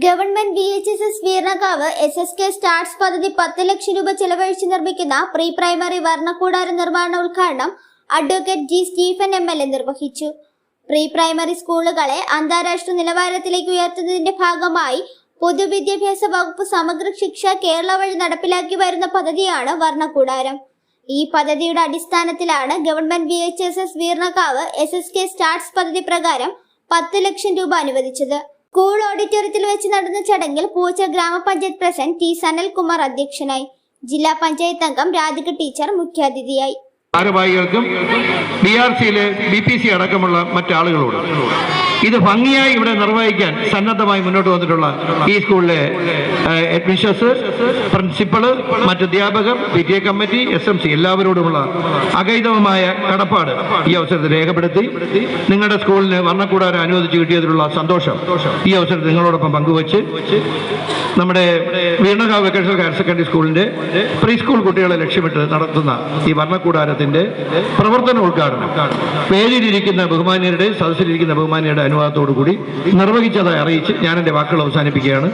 Government B H S S Veenakavu S S K STARS പദ്ധതി പത്ത് ലക്ഷം രൂപ ചെലവഴിച്ച് നിർമ്മിക്കുന്ന പ്രീ പ്രൈമറി വർണക്കൂടാര നിർമ്മാണ ഉദ്ഘാടനം advocate G Stephen M L A നിർവഹിച്ചു. പ്രീ പ്രൈമറി സ്കൂളുകളെ അന്താരാഷ്ട്ര നിലവാരത്തിലേക്ക് ഉയർത്തുന്നതിന്റെ ഭാഗമായി പൊതുവിദ്യാഭ്യാസ വകുപ്പ് സമഗ്ര ശിക്ഷ കേരള വഴി നടപ്പിലാക്കി വരുന്ന പദ്ധതിയാണ് വർണക്കൂടാരം. ഈ പദ്ധതിയുടെ അടിസ്ഥാനത്തിലാണ് government B H S S Veenakavu S S K STARS പദ്ധതി പ്രകാരം പത്ത് ലക്ഷം രൂപ അനുവദിച്ചത്. സ്കൂൾ ഓഡിറ്റോറിയത്തിൽ വെച്ച് നടന്ന ചടങ്ങിൽ പൂച്ച ഗ്രാമപഞ്ചായത്ത് പ്രസിഡന്റ് ടി സനൽകുമാർ അധ്യക്ഷനായി. ജില്ലാ പഞ്ചായത്ത് അംഗം രാധിക ടീച്ചർ മുഖ്യാതിഥിയായി. ഭാരവാഹികൾക്കും ബി ആർ സിയിലെ ബി പി സി അടക്കമുള്ള മറ്റാളുകളോട്. ഇത് ഭംഗിയായി ഇവിടെ നിർവഹിക്കാൻ സന്നദ്ധമായി മുന്നോട്ട് വന്നിട്ടുള്ള ഈ സ്കൂളിലെ അഡ്മിഷൻസ് പ്രിൻസിപ്പൾ മറ്റ് അധ്യാപകർ P T A committee S M C എല്ലാവരോടുമുള്ള അകൈതവമായ കടപ്പാട് ഈ അവസരത്തിൽ രേഖപ്പെടുത്തി. നിങ്ങളുടെ സ്കൂളിന് വർണക്കൂടാരം അനുവദിച്ച് കിട്ടിയതിലുള്ള സന്തോഷം ഈ അവസരത്തിൽ നിങ്ങളോടൊപ്പം പങ്കുവച്ച് നമ്മുടെ വീണകാവ് വെക്കേഷണൽ ഹയർ സെക്കൻഡറി സ്കൂളിന്റെ പ്രീ സ്കൂൾ കുട്ടികളെ ലക്ഷ്യമിട്ട് നടത്തുന്ന ഈ വർണക്കൂടാരത്തിന്റെ പ്രവർത്തന ഉദ്ഘാടനം. പേരിലിരിക്കുന്ന ബഹുമാനിയുടെ സദസ്സിലിരിക്കുന്ന ബഹുമാനിയുടെ അനുവാദത്തോടു കൂടി നിർവഹിച്ചതായി അറിയിച്ച് ഞാൻ എന്റെ വാക്കുകൾ അവസാനിപ്പിക്കുകയാണ്.